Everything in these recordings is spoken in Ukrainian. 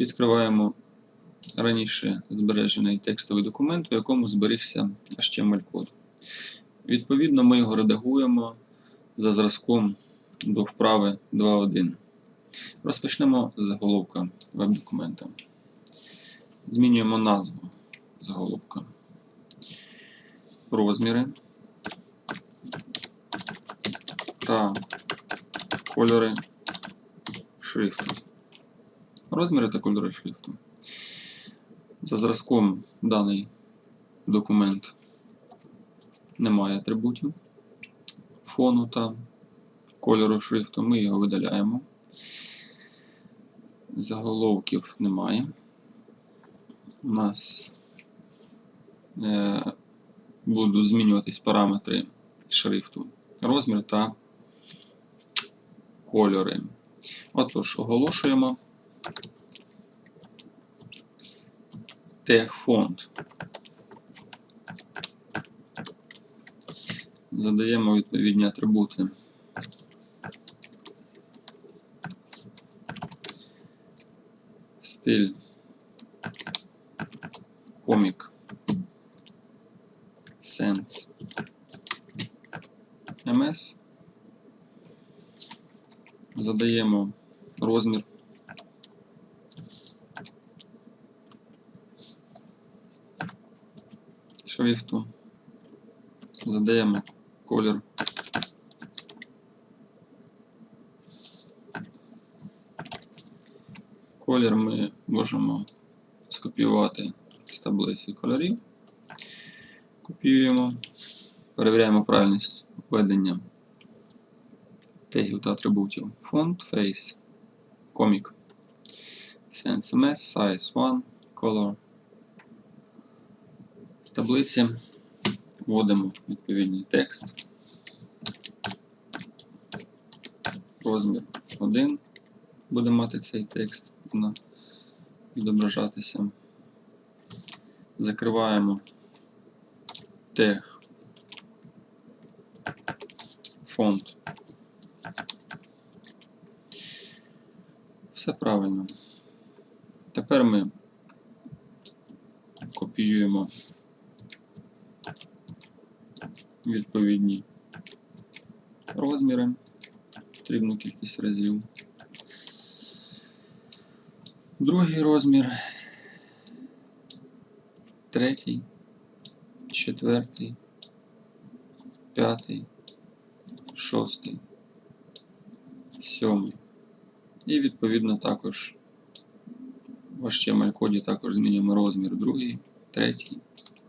відкриваємо раніше збережений текстовий документ, у якому зберігся HTML-код. Відповідно, ми його редагуємо за зразком до вправи 2.1. Розпочнемо з заголовка веб-документа. Змінюємо назву заголовка. Розміри та кольори шрифту. Розміри та кольори шрифту. За зразком даний документ не має атрибутів фону та кольору шрифту. Ми його видаляємо. Заголовків немає. У нас е, будуть змінюватись параметри шрифту, розмір та кольори. Отож, оголошуємо тег фонд. Задаємо відповідні атрибути. Стиль комік Sense MS. Задаємо розмір. Шрифту. Задаємо колір. Колір ми можемо скопіювати з таблиці кольорів. Копіюємо, перевіряємо правильність введення тегів та атрибутів. Font, Face, Comic, Sense Size 1, Color. Таблиці вводимо відповідний текст. Розмір 1 буде мати цей текст, буде відображатися. Закриваємо тег фонд. Все правильно. Тепер ми копіюємо відповідні розміри, потрібну кількість разів. Другий розмір, третій, четвертий, п'ятий, шостий, сьомий. І відповідно також в HTML коді також змінюємо розмір другий, третій,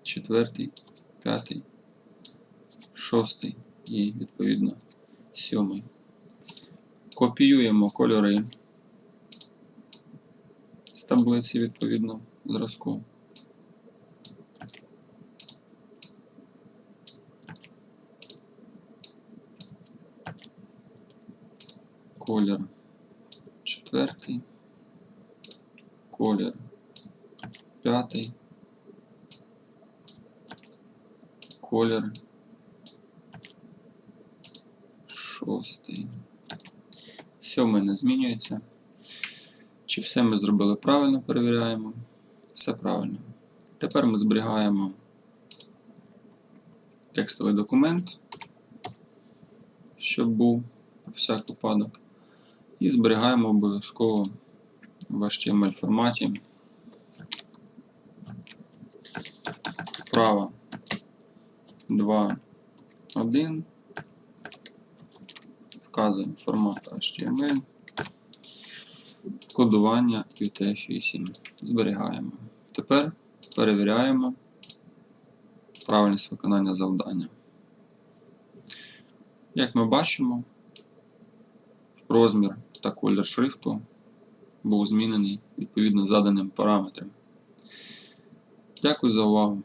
четвертий, п'ятий, шостий і відповідно сьомий. Копіюємо кольори з таблиці відповідно зразку. Колір четвертий, колір п'ятий, колір шостий. Сьомий не змінюється. Чи все ми зробили правильно, перевіряємо. Все правильно. Тепер ми зберігаємо текстовий документ, щоб був всяк випадок. І зберігаємо обов'язково в HTML форматі. Вправа 2, 1. Вказуємо формат HTML. Кодування UTF-8. Зберігаємо. Тепер перевіряємо правильність виконання завдання. Як ми бачимо, розмір та колір шрифту був змінений відповідно заданим параметрам. Дякую за увагу.